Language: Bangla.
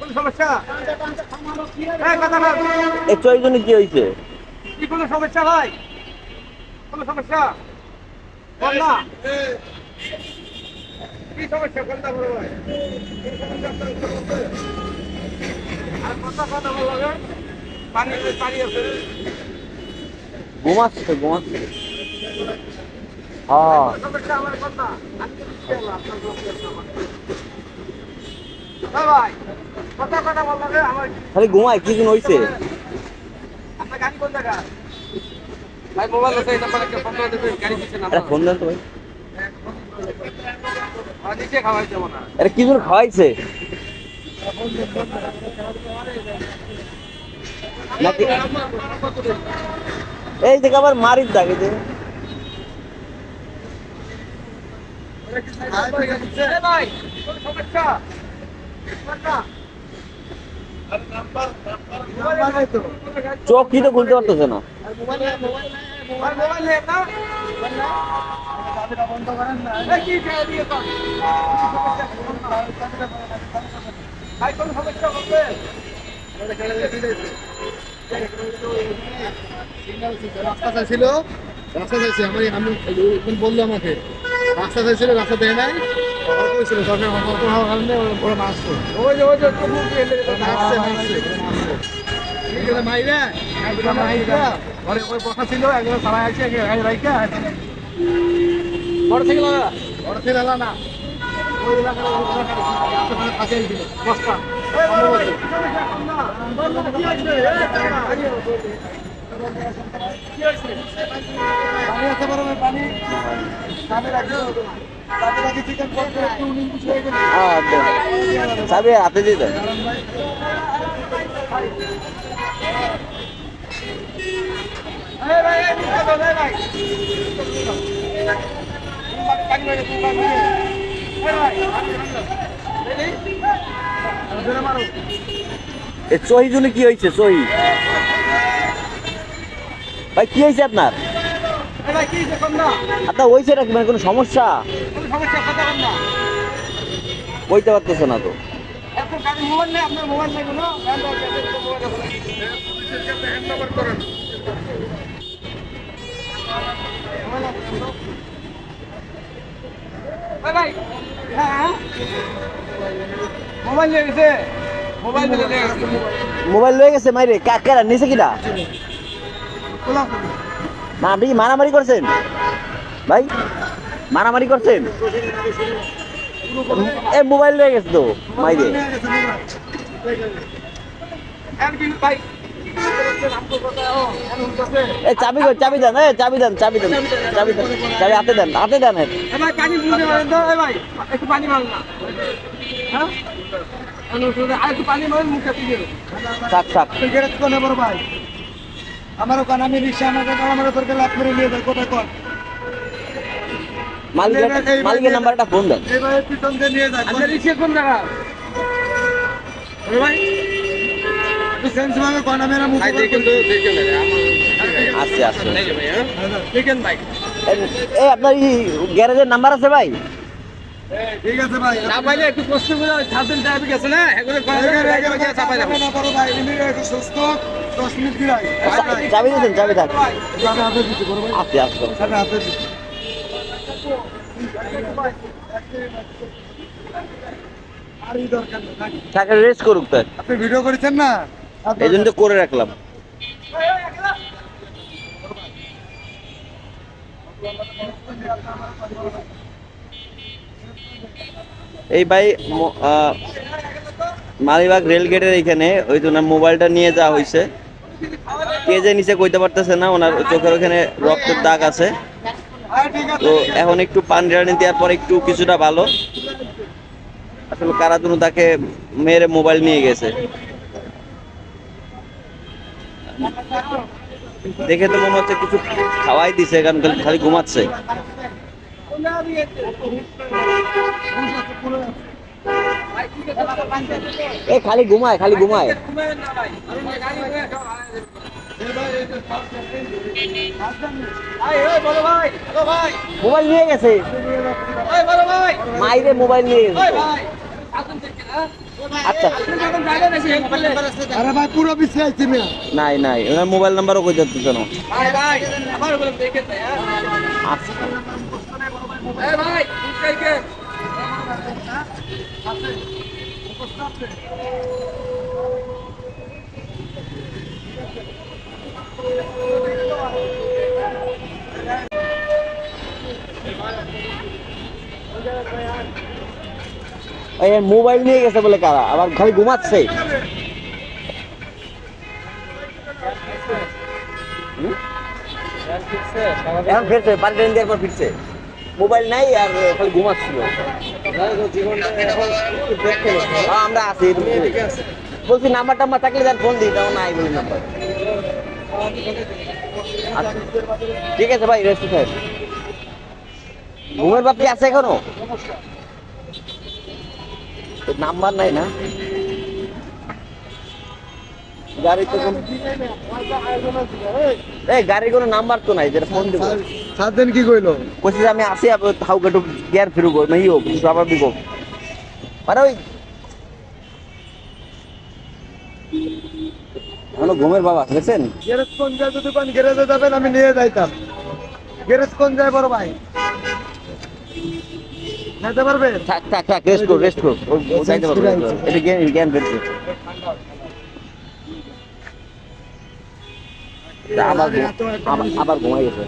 কোনো সমস্যা? এই বল কি হয়েছে কি কোনো সমস্যা ভাই কোনো সমস্যা? কি সমস্যা? কোনটা বড় ভাই কোন সমস্যা আপনার উত্তর করতে? আর কথা কথা বলবে পানি আছে, পানি আছে। ঘুমাচ্ছে ঘুমাচ্ছে। হ্যাঁ। আমার কথা। আমার। হ্যাঁ ভাই কথা কথা বলবে আমার। খালি ঘুমায় কি দিন হয়েছে আপনার গাড়ি কোন জায়গা ভাই মোবাইল আছে নাম্বার একটা ফোন করে দেবেন গাড়ি দিচ্ছে নাম্বার ফোন দেন তো ভাই। এই থেকে আবার মারির যে? মোবাইল। চোখ কি তো খুলতে পারতেছে না আর মোবাইল নেই না? রাস্তা চাইছিল রাস্তা চাইছে। আমি আমি বলল আমাকে রাস্তা চাইছিল রাস্তা দেয় নাই। হয়েছিল সরকার কারণে ওরা ওই যে, ওই যে, মাইরা ঘরে বসা ছিল একজন সারা আছে রাইকা বড় থেকে লাগা। না ওই এলাকার থাকে বস্তা বড় ভাই, কি না। পানি আছে বড় পানি। চাবি হাতে দিয়ে দেন ভাই, ভাই। চহি জন্য কি হয়েছে চহি ভাই কি হয়েছে আপনার। আপনার হয়েছে নাকি মানে কোনো সমস্যা। বইতে পারতেছে না তো মোবাইল নেই, আপনার মোবাইল নেই কোনো? Android আছে, কোনো মোবাইল আছে না? মোবাইল আছে, কোনো? এই ভাই, হ্যাঁ, হ্যাঁ। মোবাইল নিয়ে গেছে। মোবাইল নিয়ে গেছে। মোবাইল লয়ে গেছে মাইরে কাকেরা নিছে কিনা? না আপনি কি মারামারি করছেন? ভাই মারামারি করছেন? এ মোবাইল লয়ে গেছে তো মাইরে। ভাই? এ চাবি কই চাবি দেন এ চাবি দেন চাবি দেন চাবি দেন চাবি হাতে দেন হাতে দেন এ। ভাই পানি বুঝতে পারেন তো এ ভাই একটু পানি না হ্যাঁ পানি মুখে দিয়ে থাক থাক। সিগারেট কোন বড় ভাই আমার ওখানে আমি রিক্সা আমাকে আমার তোরকে লাভ করে নিয়ে যায় কোথায় কর মালিকের মালিকের নাম্বারটা ফোন দেন। পিছন দিয়ে নিয়ে রিক্সা কোন জায়গা ভাই আচ্ছা আচ্ছা হ্যাঁ? এ- এ আপনার এই গ্যারেজের নাম্বার আছে ভাই? ঠিক আছে ভাই। না পাইলে একটু কষ্ট করে ট্রাফিক আছে না এগুলো চাপাই না একটু সুস্থ 10 মিনিট চাবি দিয়েছেন চাবি থাক। আস্তে আস্তে? তাকে রেস্ট করুক তার আপনি ভিডিও করেছেন না? এই জন্য করে রাখলাম। এই ভাই মালিবাগ রেল গেটের এখানে ওই জন্য মোবাইলটা নিয়ে যাওয়া হয়েছে কে যে নিচে কইতে পারতেছে না, ওনার চোখের ওখানে রক্তের দাগ আছে। তো এখন একটু পানি টানি দেওয়ার পর একটু কিছুটা ভালো। আসলে কারা তাকে মেরে মোবাইল নিয়ে গেছে। দেখে তো মনে হচ্ছে কিছু খাওয়াই দিছে কারণ খালি- ঘুমাচ্ছে? এ খালি ঘুমায় খালি ঘুমায়। মোবাইল নিয়ে গেছে। মাইরে মোবাইল নিয়ে। গেছে আচ্ছা। আরে ভাই পুরো বিশ্বে মিয়া। নাই নাই ওনার মোবাইল নাম্বারও কই দিতে না। আচ্ছা। এই মোবাইল নিয়ে গেছে বলে কারা? আবার খালি ঘুমাচ্ছে। এখন ফিরছে পানি টানি দেওয়ার পর ফিরছে। মোবাইল নাই আর খালি ঘুমাচ্ছিল হ্যাঁ, আমরা আছি বলছি নাম্বার টাম্বার থাকলে তার ফোন দিই তখন নাই বলি নাম্বার আচ্ছা। ঠিক আছে ভাই রেস্ট সাহেব ঘুমের বাপি আছে এখনও? নাম্বার নাই না। গাড়িতে কোনো এই গাড়ির কোনো নাম্বার তো নাই যেটা ফোন দেবো। সাত দিন কি কইলো? কইছে আমি আসি হাউ গিয়ার ফিরব নাই হোক স্বাভাবিক হোক মানে ওই ঘুমের বাবা গেছেন গ্যারেজ কোন যায় যদি কোন গ্যারেজে যাবেন আমি নিয়ে যাইতাম। গ্যারেজ কোন যায় বড় ভাই? যেতে পারবে? থাক থাক থাক রেস্ট কর রেস্ট করো। যাইতে পারবে এটা জ্ঞান জ্ঞান আবার- আবার ঘুমাই গেছে।